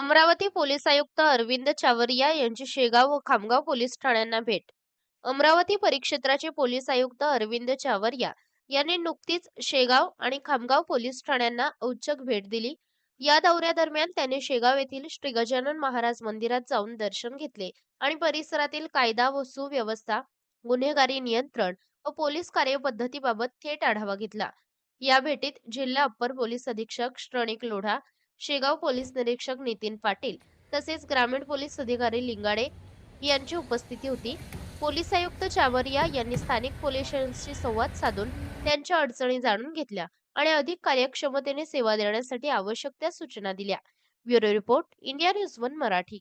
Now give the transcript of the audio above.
Amravati police आयुक्त अरविंद चावरिया यांची शेगाव व खामगाव पोलीस ठाण्यांना भेट. अमरावती परिक्षेत्राचे पोलीस आयुक्त अरविंद चावरिया यांनी नुकतीच शेगाव आणि खामगाव पोलीस ठाण्यांना औचक भेट दिली. या दौऱ्यादरम्यान त्यांनी शेगाव येथील श्री गजानन महाराज मंदिरात जाऊन दर्शन घेतले आणि परिसरातील कायदा व सुव्यवस्था गुन्हेगारी नियंत्रण व पोलीस कार्यपद्धतीबाबत थेट आढावा घेतला. या भेटीत जिल्हा अप्पर पोलीस अधीक्षक श्रणिक लोढा शेगाव पोलीस निरीक्षक नितीन पाटील तसेच ग्रामीण पोलीस अधिकारी लिंगाडे यांची उपस्थिती होती. पोलीस आयुक्त चावरिया यांनी स्थानिक पोलिसांशी संवाद साधून त्यांच्या अडचणी जाणून घेतल्या आणि अधिक कार्यक्षमतेने सेवा देण्यासाठी आवश्यक त्या सूचना दिल्या. Bureau report India news one Marathi.